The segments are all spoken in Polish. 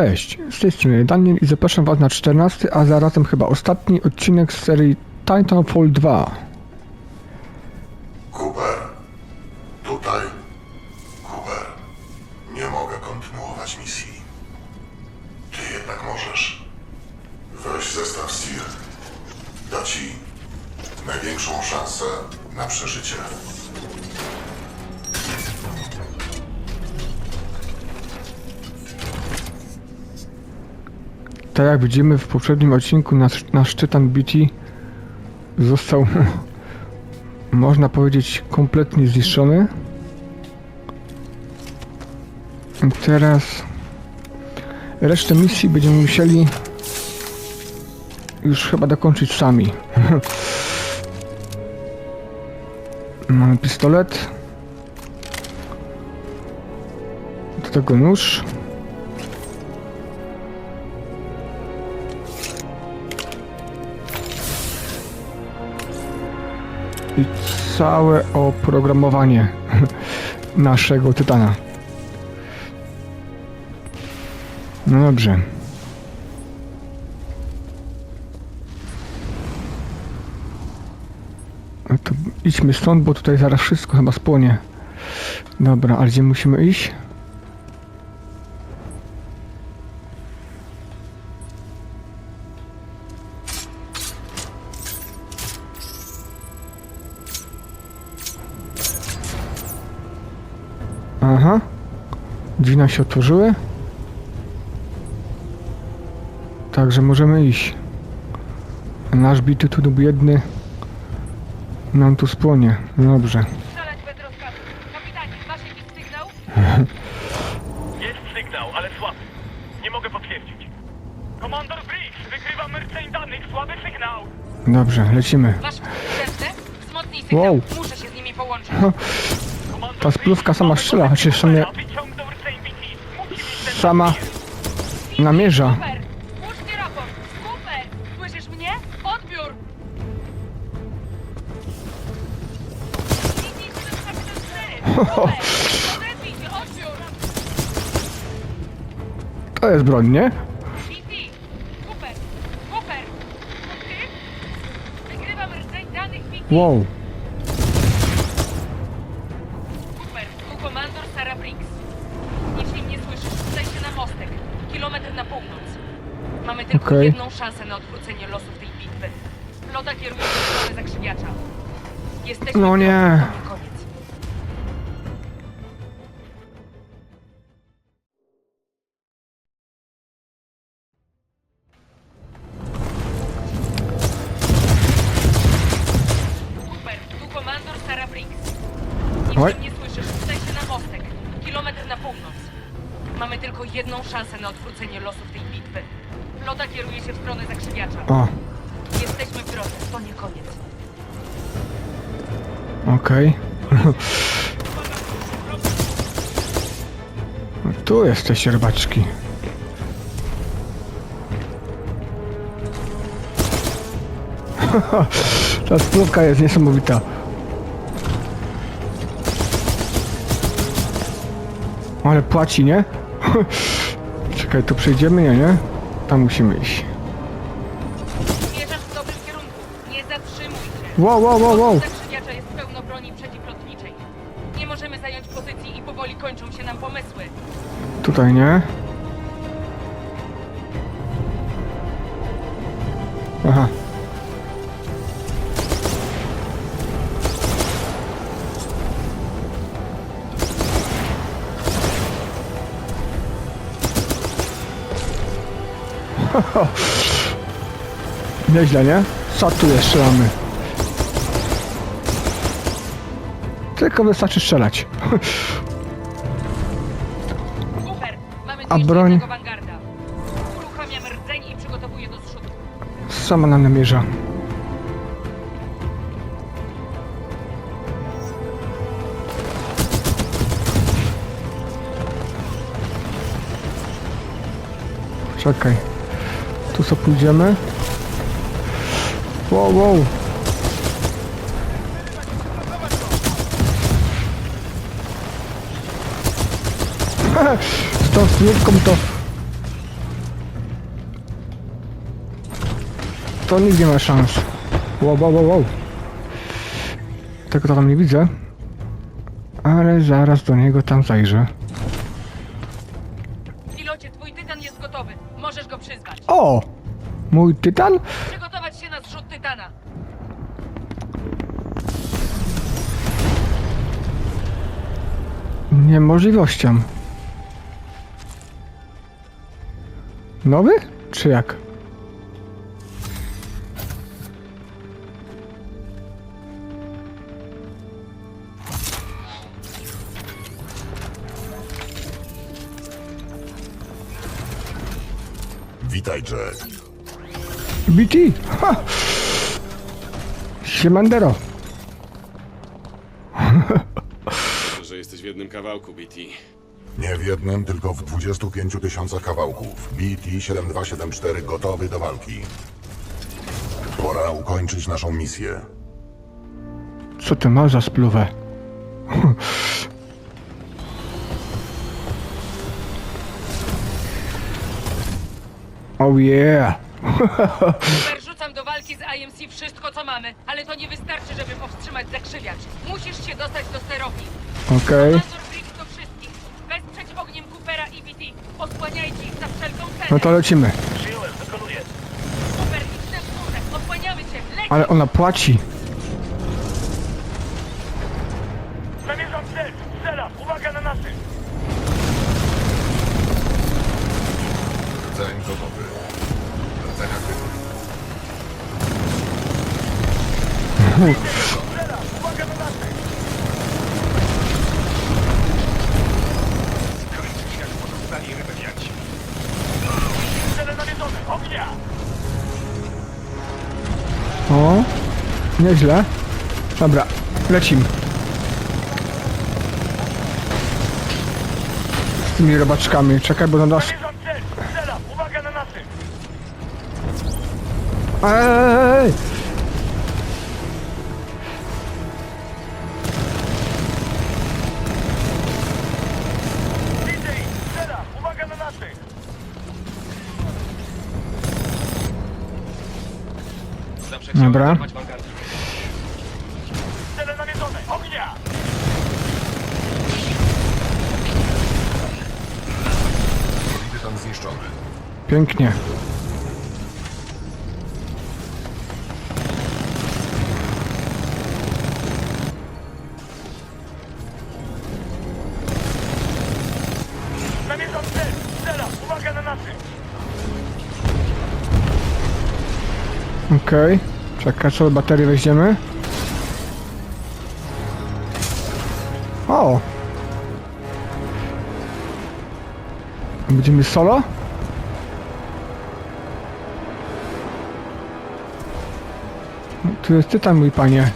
Cześć, z tej strony Daniel i zapraszam Was na 14, a zarazem chyba ostatni odcinek z serii Titanfall 2. Cooper, tutaj. Cooper, nie mogę kontynuować misji. Ty jednak możesz. Weź zestaw STIR. Da ci największą szansę na przeżycie. Tak jak widzimy w poprzednim odcinku nasz, nasz Titan BT został, można powiedzieć, kompletnie zniszczony. I teraz resztę misji będziemy musieli już chyba dokończyć sami. Mamy pistolet. Do tego nóż. Całe oprogramowanie naszego Tytana. No dobrze. No to idźmy stąd, bo tutaj zaraz wszystko chyba spłonie. Dobra, ale gdzie musimy iść? Nam się otworzyły. Także możemy iść. Nasz bity tu biedny nam tu spłonie. No dobrze. Strzelać bez rozkazu. Kapitanie, masz jakiś sygnał? Jest sygnał, ale słaby. Nie mogę potwierdzić. Komandor Briggs, wykrywam rdzeń danych, słaby sygnał. Dobrze, lecimy. Masz wstępne? Wzmocnij sygnał. Wow. Muszę się z nimi połączyć. Komandor Ta spluwka Briggs, sama strzela, chociaż sama namierza. Raport! Słyszysz mnie? Odbiór! Kapitan się, odbiór! To jest broń, nie? To ty? Wygrywam rdzeń danych BT. Wow. Okej. jedną szansę na odwrócenie losów tej bitwy. Flota kieruje się w stronę zakrzywiacza. Jesteśmy No nie. Tu jesteście rybaczki. Ta spłówka jest niesamowita. Ale płaci, nie? Czekaj, tu przejdziemy, nie, nie? Tam musimy iść. Zmierzasz w dobrym kierunku. Nie zatrzymuj się. Wow, wow, wow, wow. Tutaj nie. Aha. Nieźle, nie? Co tu jeszcze mamy? Tylko wystarczy strzelać. A broń? Uruchamiam rdzeń i przygotowuję do zrzutu. Sama nam namierza. Czekaj. Tu co pójdziemy? Wow, wow. to, snówką to. To nigdy nie ma szans. Wow, wow, wow, wow. Tego to tam nie widzę. Ale zaraz do niego tam zajrzę. Pilocie, twój tytan jest gotowy. Możesz go przyzwać. O! Mój tytan? Przygotować się na zrzut tytana. Niemożliwością. Nowy? Czy jak? Witaj, Jack. BT! Ha! Siemandero! że jesteś w jednym kawałku, BT. Nie w jednym, tylko w 25 tysiącach kawałków. BT-7274 gotowy do walki. Pora ukończyć naszą misję. Co ty masz za spluwę? oh yeah! Rzucam do walki z IMC wszystko, co mamy, ale to nie wystarczy, żeby powstrzymać zakrzywiacz. Musisz się dostać do sterowni. Okej. Komandor BT. Osłaniajcie ich za wszelką cenę. No to lecimy. Przyjąłem, wykonuję. Cię. Leć! Ale ona płaci. O, nieźle. Dobra, lecimy. Z tymi robaczkami. Czekaj, bo na nas... Uwaga na naszych. Ej! Pięknie. Namierzam cel. Uwaga na naszych. Okej. Czekaj, co baterię weźmiemy? O! Będziemy solo? Tu jest tytan, mój panie.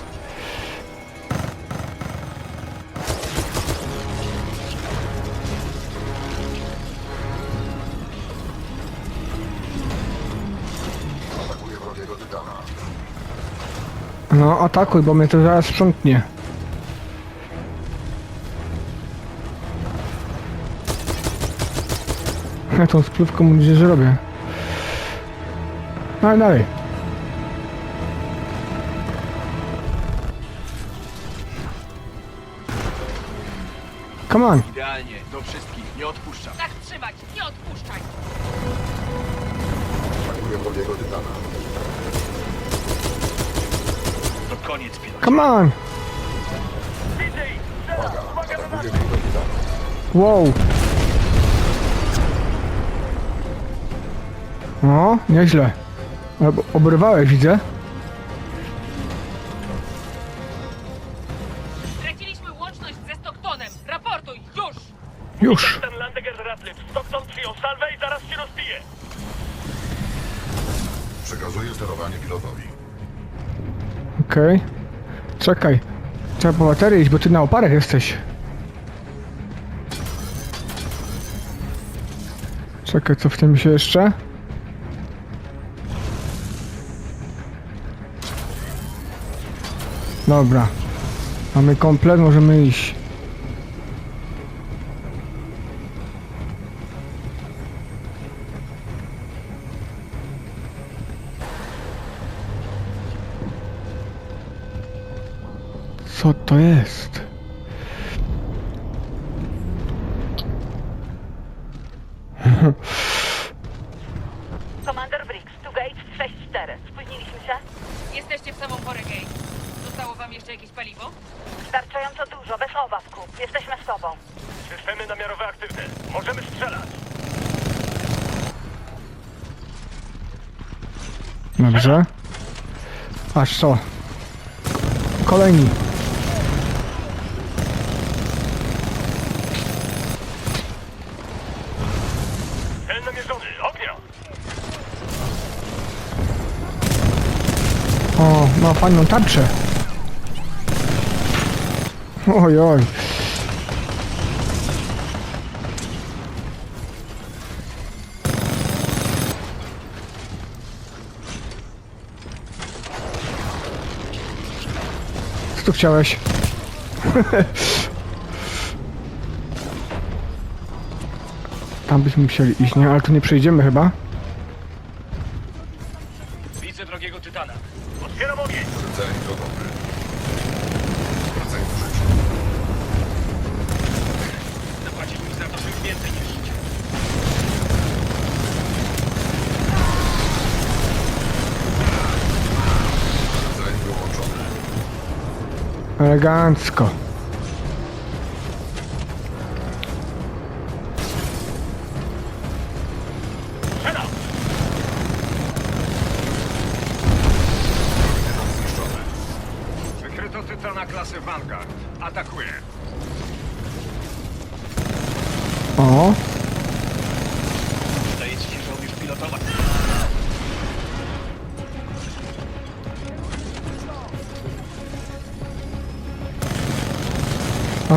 No, atakuj, bo mnie to zaraz sprzątnie. Ja tą spluwką mu nic nie zrobię. No i dalej. Come on. Idealnie, do wszystkich, nie odpuszczam. Tak trzymać. Nie odpuszczaj. Atakuje wrogiego Tytana. To koniec, pilot. Come on. Naszych. wrogiego Tytana. Wow. No, nieźle. Ob- Obrywałeś, widzę. Już. Kapitan Landeger Ratliff. Stockton przyjął salwę i zaraz się rozbije. Przekazuje sterowanie pilotowi. Okej. Czekaj. Trzeba po baterię iść, bo ty na oparach jesteś. Czekaj, cofniemy się jeszcze. Dobra. Mamy komplet, możemy iść. To jest? Commander Briggs, tu Gates 6-4. Spóźniliśmy się? Jesteście w samą porę, Gay. Zostało wam jeszcze jakieś paliwo? Wystarczająco dużo, bez obaw, Kup. Jesteśmy z tobą. Systemy namiarowe aktywne. Możemy strzelać. Dobrze. Aż co? Kolejni. Cel namierzony. Ognia! O, ma fajną tarczę. Oj, oj. Co tu chciałeś? Tam byśmy musieli iść, nie? Ale tu nie przejdziemy chyba. Elegancko. Wykryto Tytana klasy Vanguard. Atakuje. O,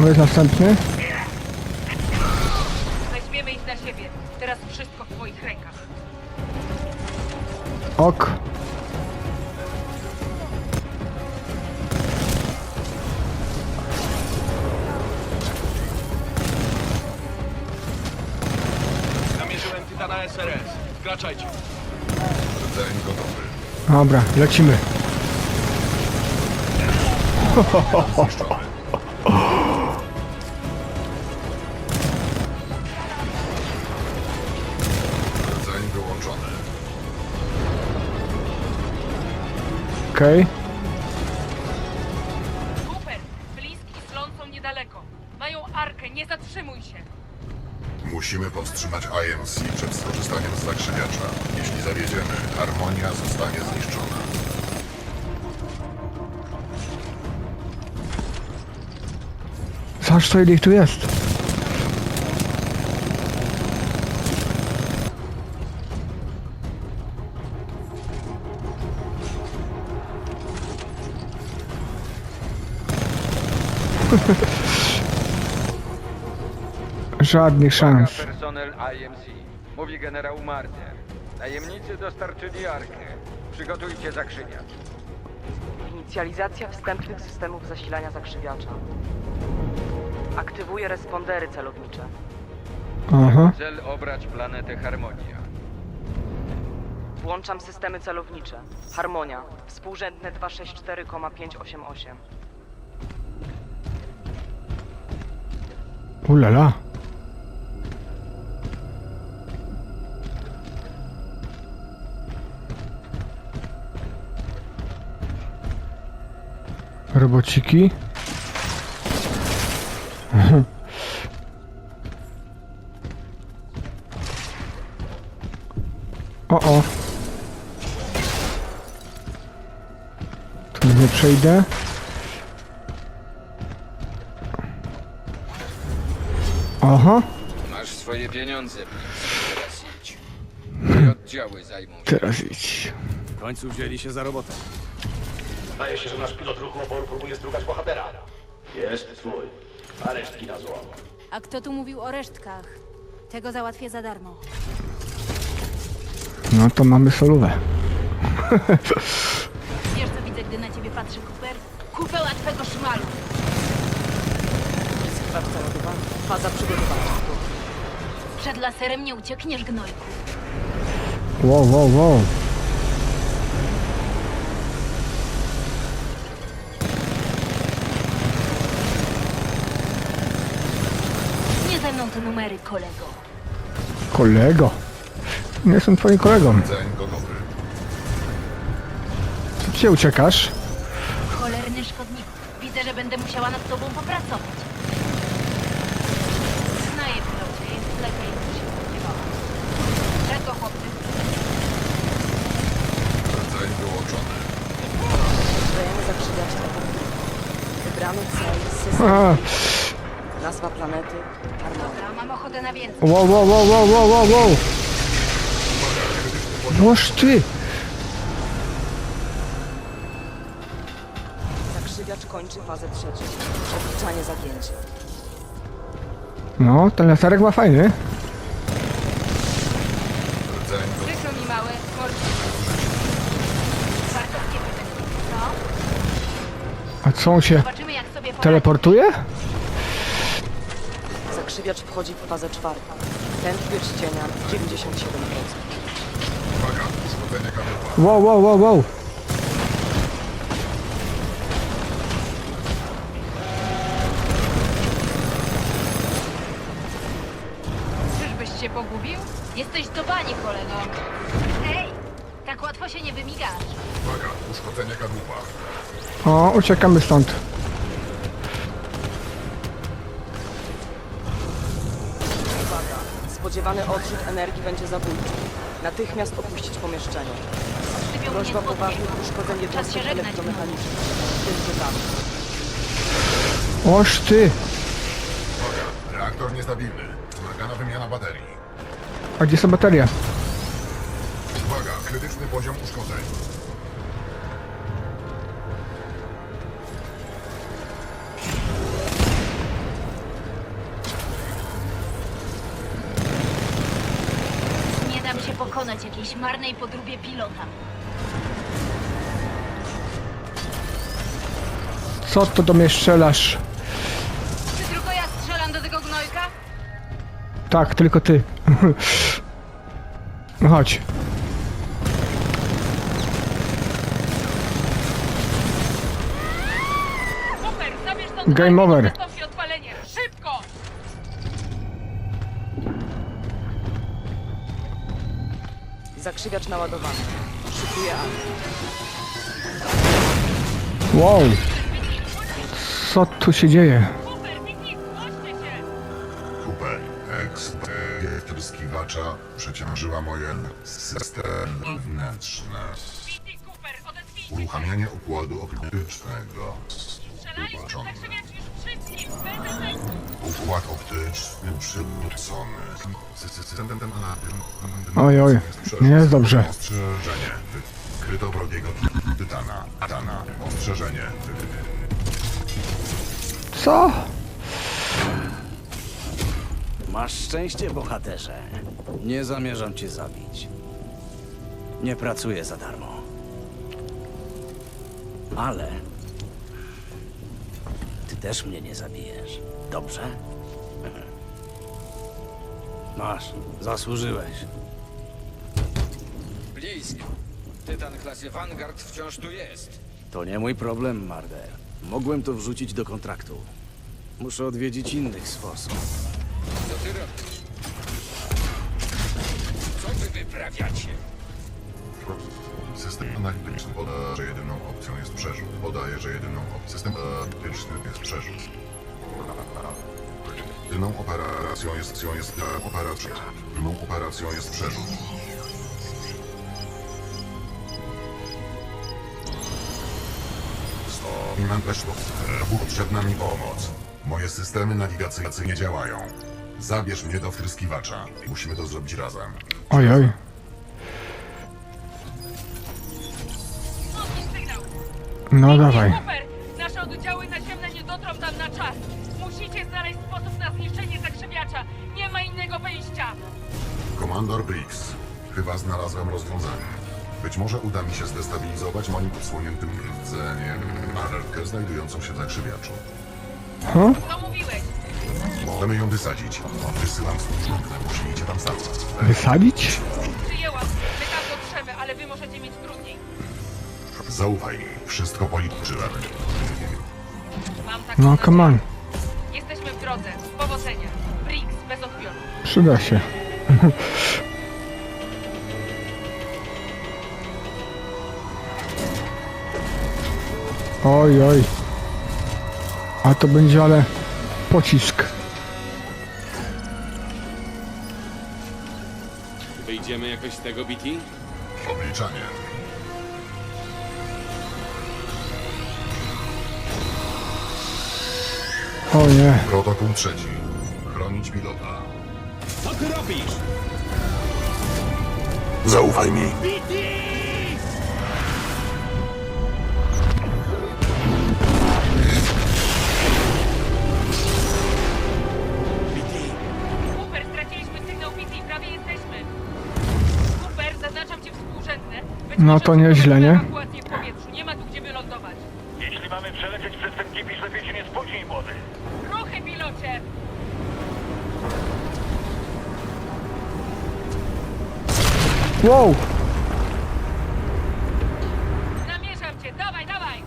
mamy następny. Weźmiemy ich na siebie. Teraz wszystko w twoich rękach. Ok. Namierzyłem Tytana SRS. Wkraczajcie. Rdzeń gotowy. Dobra, lecimy. Zniszczony. Rdzeń Okej. Cooper, bliski slon są niedaleko. Mają arkę, nie zatrzymuj się. Musimy powstrzymać IMC przed skorzystaniem z zakrzywiacza. Jeśli zawiedziemy, harmonia zostanie zniszczona. Zobacz co ich tu jest. Żadnych szans. Personel IMC. Mówi generał Martin. Najemnicy dostarczyli arkę. Przygotujcie zakrzyniacz. Inicjalizacja wstępnych systemów zasilania zakrzywiacza. Aktywuję respondery celownicze. Aha. Cel obrać planetę Harmonia. Włączam systemy celownicze. Harmonia. Współrzędne 264,588. Ulala. Robociki. O o. Tu nie przejdę. Aha. Masz swoje pieniądze. Teraz idź. Moje oddziały zajmą się. Teraz idź. W końcu wzięli się za robotę. Zdaje się, że nasz pilot ruchu oporu próbuje strugać bohatera. Jest twój. A resztki na złom. A kto tu mówił o resztkach? Tego załatwię za darmo. No to mamy solówę. Wiesz co widzę, gdy na ciebie patrzy Cooper? Kupę łatwego szmalu. Skrawca ładowany. Faza przygotowania. Przed laserem nie uciekniesz, gnojku. Wow, wow, wow. Numery, kolego. Kolego. Nie jestem twoim kolegą. Ceń gotowy. Gdzie uciekasz? Cholerny szkodnik. Widzę, że będę musiała nad tobą popracować. Wow, wow, wow, wow, wow, wow, wow. Boż ty! Zakrzywiacz kończy fazę trzecią. Odliczanie zagięcia. No, ten laserek ma fajny. Przykro mi mordzie. Wartowskie pytanie. Co? A co on się Zobaczymy, jak sobie poradzi. teleportuje? Zakrzywiacz wchodzi w fazę czwartą. Temp pierścienia 97%. Uwaga, uszkodzenie kadłuba. Wow, wow, wow, wow. Czyżbyś się pogubił? Jesteś do bani, kolego. Hej! Tak łatwo się nie wymigasz. Uwaga, uszkodzenie kadłuba. O, uciekamy stąd. Uwaga! Spodziewany odrzut energii będzie zabójczy. Natychmiast opuścić pomieszczenie. Szczypią mnie Groźba z poważnych uszkodzeń Czas się jednostek żegnać. elektromechanicznych. W tym wypadku. Oż ty! Uwaga, reaktor niestabilny. Wymagana wymiana baterii. A gdzie są baterie? Uwaga, krytyczny poziom uszkodzeń. Jakiejś marnej podróbie pilota. Co to do mnie strzelasz? Czy tylko ja strzelam do tego gnojka? Tak, tylko ty. No chodź. Super, zabierz stąd Game over. Zakrzywiacz naładowany. Szykuje alarm. Wow. Co tu się dzieje? Ekspert tryskiwacza przeciążyła moje systemy wnętrzne. Uruchamianie układu optycznego. Strzelaliśmy Układ optyczny przywrócony. Oj, oj, nie jest dobrze. Ostrzeżenie. Wykryto wrogiego tytana. Tana. Ostrzeżenie. Co? Masz szczęście, bohaterze. Nie zamierzam cię zabić. Nie pracuję za darmo. Ale... Ty też mnie nie zabijesz. Dobrze? Masz. Zasłużyłeś. Blisk. Tytan klasy Vanguard wciąż tu jest. To nie mój problem, Marder. Mogłem to wrzucić do kontraktu. Muszę odwiedzić innych sposób. Co ty robisz? Co wy wyprawiacie? System analityczny podaje, że jedyną opcją jest przerzut. Podaje, że jedyną opcją system analityczny jest przerzut. Jedyną operacją jest, jest operacja. Jedyną operacją jest przerzut. Stop. Mam też Potrzebna mi pomoc. Moje systemy nawigacyjne nie działają. Zabierz mnie do wtryskiwacza. Musimy to zrobić razem. Oj, oj. Odnieś sygnał! No dawaj. Cooper, innego wyjścia! Komandor Briggs, chyba znalazłem rozwiązanie. Być może uda mi się zdestabilizować moim odsłoniętym rdzeniem alertkę znajdującą się w zakrzywiaczu. Huh? Co mówiłeś? Możemy ją wysadzić. Wysyłam służbę, musicie tam stać. Wysadzić? Przyjęłam. My tam dotrzemy, ale wy możecie mieć trudniej. Zaufaj mi, wszystko policzyłem. Mam taką No, nadzieję. come on. Jesteśmy w drodze. Powodzenia. Bez Przyda się. Oj, oj. A to będzie ale pocisk. Wyjdziemy jakoś z tego, BT? Obliczanie. O nie. Protokół trzeci. Chronić pilota. Co ty robisz? Zaufaj mi. Cooper, straciliśmy sygnał prawie jesteśmy. Cooper, zaznaczam cię współrzędne. Być No może to nieźle, nie? Wow! Namierzam cię, dawaj, dawaj!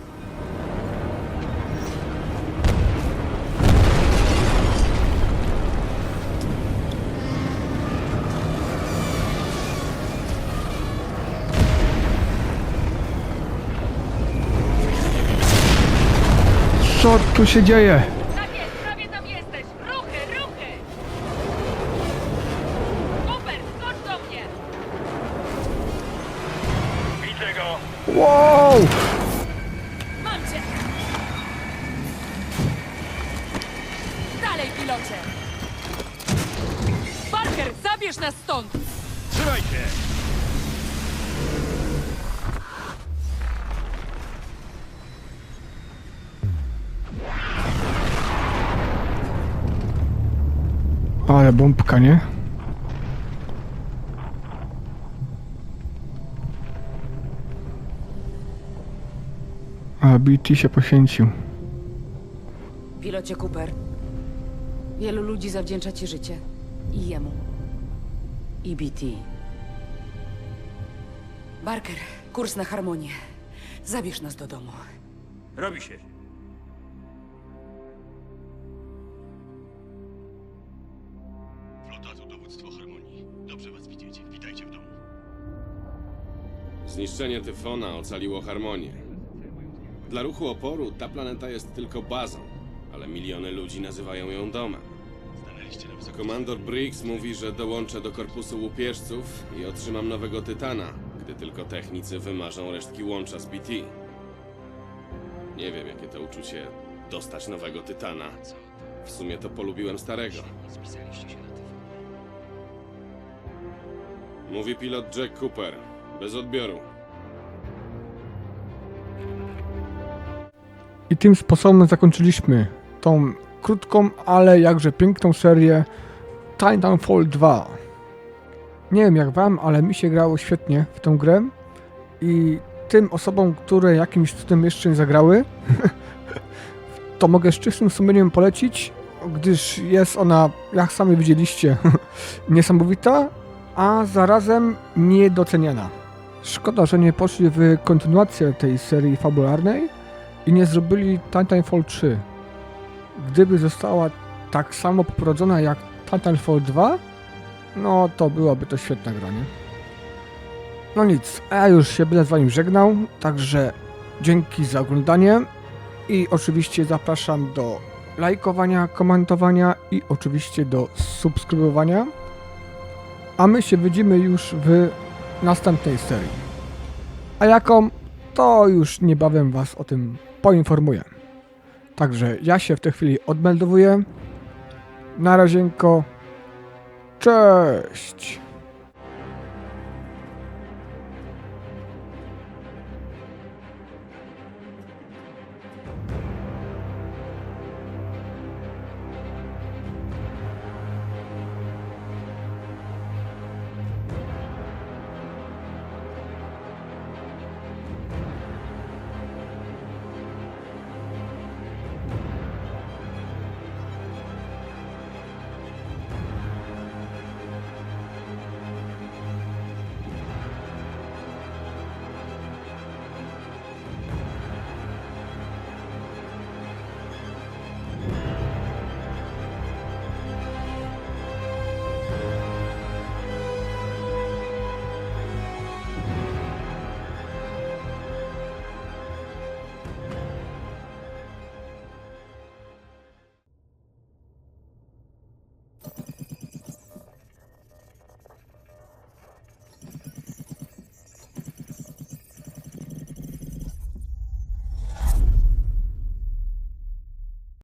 Co tu się dzieje? BT się poświęcił. Pilocie Cooper, wielu ludzi zawdzięcza ci życie. I jemu. I BT. Barker, kurs na harmonię. Zabierz nas do domu. Robi się. Flota to dowództwo harmonii. Dobrze was widzieć. Witajcie w domu. Zniszczenie tyfona ocaliło harmonię. Dla ruchu oporu ta planeta jest tylko bazą, ale miliony ludzi nazywają ją domem. Stanęliście na wysokości. Komandor Briggs mówi, że dołączę do korpusu łupieżców i otrzymam nowego tytana, gdy tylko technicy wymarzą resztki łącza z BT. Nie wiem, jakie to uczucie dostać nowego tytana. W sumie to polubiłem starego. Mówi pilot Jack Cooper. Bez odbioru. I tym sposobem zakończyliśmy tą krótką, ale jakże piękną serię Titanfall 2. Nie wiem jak wam, ale mi się grało świetnie w tę grę i tym osobom, które jakimś cudem jeszcze nie zagrały, to mogę z czystym sumieniem polecić, gdyż jest ona, jak sami widzieliście, niesamowita, a zarazem niedoceniana. Szkoda, że nie poszli w kontynuację tej serii fabularnej, i nie zrobili Titanfall 3. Gdyby została tak samo poprowadzona jak Titanfall 2, no to byłaby to świetna gra, nie? No nic, a ja już się będę z wami żegnał, także dzięki za oglądanie i oczywiście zapraszam do lajkowania, komentowania i oczywiście do subskrybowania. A my się widzimy już w następnej serii. A jaką to już niebawem Was o tym poinformuję. Także ja się w tej chwili odmeldowuję. Na razienko. Cześć!